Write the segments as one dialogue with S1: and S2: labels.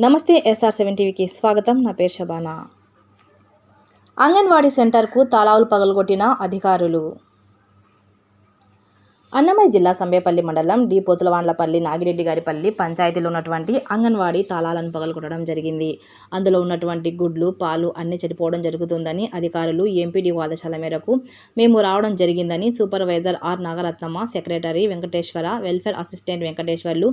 S1: నమస్తే SR seven టీవీకి స్వాగతం. నా పేరు శబానా. అంగన్వాడీ సెంటర్కు తాళాలు పగలగొట్టిన అధికారులు. అన్నమయ్య జిల్లా సంబేపల్లి మండలం డి పోతులవాండ్లపల్లి నాగిరెడ్డి గారిపల్లి పంచాయతీలో ఉన్నటువంటి అంగన్వాడీ తాళాలను పగలగొట్టడం జరిగింది. అందులో ఉన్నటువంటి గుడ్లు పాలు అన్ని చెడిపోవడం జరుగుతుందని అధికారులు ఎంపీడీ ఆదేశాల మేరకు మేము రావడం జరిగిందని supervisor R Nagarathnamma secretary Venkateswara welfare assistant Venkateswarlu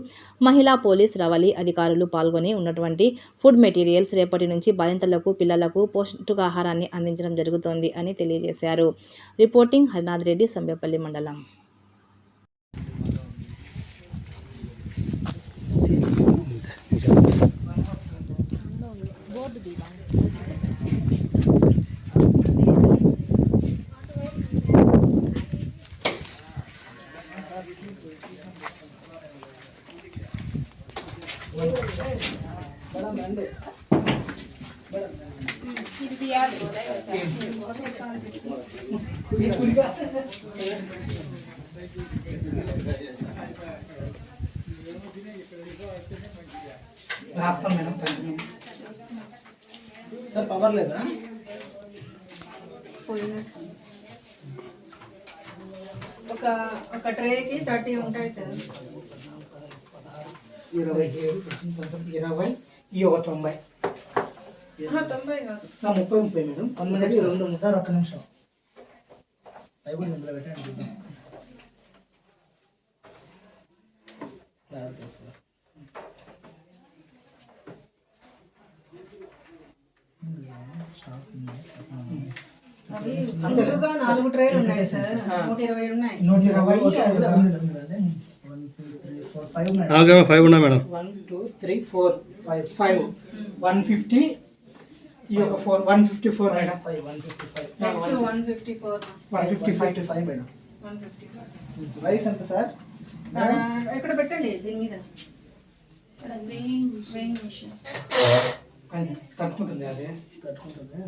S1: మహిళా పోలీస్ రవలి అధికారులు పాల్గొని ఉన్నటువంటి ఫుడ్ మెటీరియల్స్ రేపటి నుంచి బాలింతలకు పిల్లలకు పౌష్టికాహారాన్ని అందించడం జరుగుతోంది అని తెలియజేశారు. రిపోర్టింగ్ హరినాథ్ రెడ్డి సంబేపల్లి మండలం. yapacağım.
S2: రాస్తాం మేడం సార్ పవర్ లేదా?
S3: ఒక ఒక ట్రేకి థర్టీ ఉంటాయి సార్.
S2: ఇరవై ఇరవై ఈ ఒక తొంభై.
S3: తొంభై కాదు.
S2: ముప్పై ముప్పై మేడం. వన్ మినిట్ రెండు సార్ ఒక్క నిమిషం. టైబుల్ నెంబర్ పెట్టండి. చూద్దాం. జాగ్రత్త వస్తుందా?
S3: అవి ముందుగా నాలుగు ట్రేలు ఉన్నాయి సార్ నూట ఇరవై ఉన్నాయి
S2: నూట ఇరవై two five madam
S4: okay five ఉన్నా madam
S2: one two three four five five one fifty ఈ ఒక four one fifty four madam five one fifty five
S3: one fifty four
S2: one fifty five five madam rice ఎంత sir
S3: ఇక్కడ పెట్టండి? దీని మీద.
S2: తట్టుకుంటుంది అది. తట్టుకుంటుంది.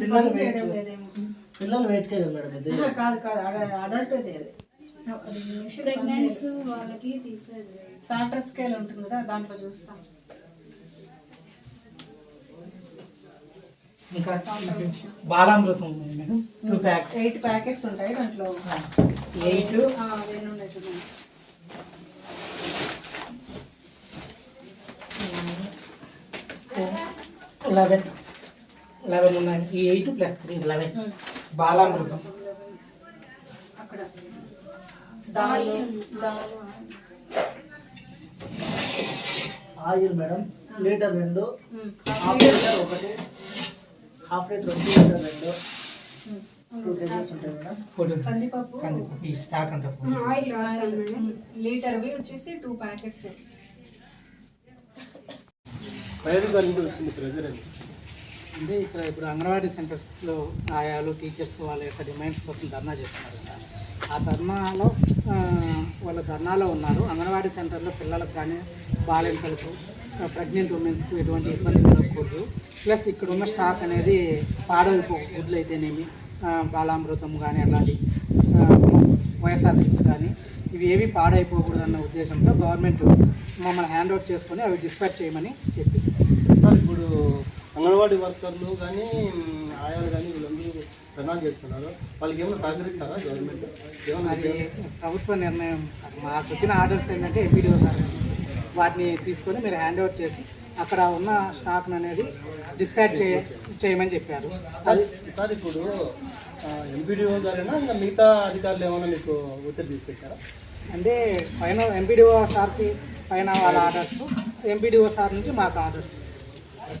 S2: పిల్లలు పిల్లలు వెయిట్ కదా మేడం ఇది.
S3: ఆహా, కాదు కాదు అడల్ట్ అది.
S5: ప్రెగ్నెన్స్ వాళ్ళకి తీసేది
S3: సాటర్ స్కేల్ ఉంటుంది కదా దాంట్లో చూస్తాం.
S2: ఇంకా బాలామృతం ఉంది madam. Two pack
S3: eight packets ఉంటాయి దాంట్లో.
S2: ఎయిట్
S3: ఉన్నాయి చూడండి.
S2: లెవెన్. లెవెన్ ఉన్నాయి. ఈ eight plus three eleven. Balamrutham oil. Madam litre రెండు హాఫ్ లీటర్ ఒకటి హాఫ్ లీటర్ రెండు లీటర్ రెండు. టూ కేజీస్ ఉంటాయి మేడం. ఫుడ్
S3: కందిపప్పు.
S2: కందిపప్పు ఈ స్టాక్ అంతా
S5: ఆయిల్
S3: లీటర్వి వచ్చేసి టూ ప్యాకెట్స్.
S2: అంటే ఇక్కడ ఇప్పుడు అంగన్వాడీ సెంటర్స్లో ఆయాలు టీచర్స్ వాళ్ళ యొక్క డిమాండ్స్ కోసం ధర్నా చేస్తున్నారు ఆ ధర్నాలో వాళ్ళ ధర్నాలో ఉన్నారు. అంగన్వాడీ సెంటర్లో పిల్లలకు కానీ బాలింతలకు ప్రెగ్నెంట్ ఉమెన్స్కి ఎటువంటి ఇబ్బంది కలగకూడదు. ప్లస్ ఇక్కడ ఉన్న స్టాక్ అనేది పాడైపో గుడ్లు అయితేనేమి బాలామృతం కానీ అలాంటి వైఎస్ఆర్ కిట్స్ కానీ ఇవి ఏవి పాడైపోకూడదు అన్న ఉద్దేశంతో గవర్నమెంట్ మమ్మల్ని హ్యాండ్ అవుట్ చేసుకొని అవి డిస్పాచ్ చేయమని చెప్పింది
S4: ఇప్పుడు అంగన్వాడీ వర్కర్లు కానీ ఆయాలు కానీ వీళ్ళందరూ ధర్నాలు చేస్తున్నారు వాళ్ళకి ఏమైనా సహకరిస్తారా గవర్నమెంట్? ఏమైనా
S2: అది ప్రభుత్వ నిర్ణయం సార్. మాకు వచ్చిన ఆర్డర్స్ ఏంటంటే ఎంపీడీఓ సార్ వాటిని తీసుకొని మీరు హ్యాండ్ ఓవర్ చేసి అక్కడ ఉన్న స్టాక్ అనేది డిస్పాచ్ చేయ చేయమని చెప్పారు.
S4: సార్ సార్ ఇప్పుడు ఎంపీడీఓ గారైనా? ఇంకా మిగతా అధికారులు ఏమైనా మీకు ఒత్తిడి తీసుకొచ్చారా
S2: అంటే పైన ఎంపీడీఓ సార్కి పైన వాళ్ళ ఆర్డర్స్ ఎంపీడీఓ సార్ నుంచి మాకు ఆర్డర్స్.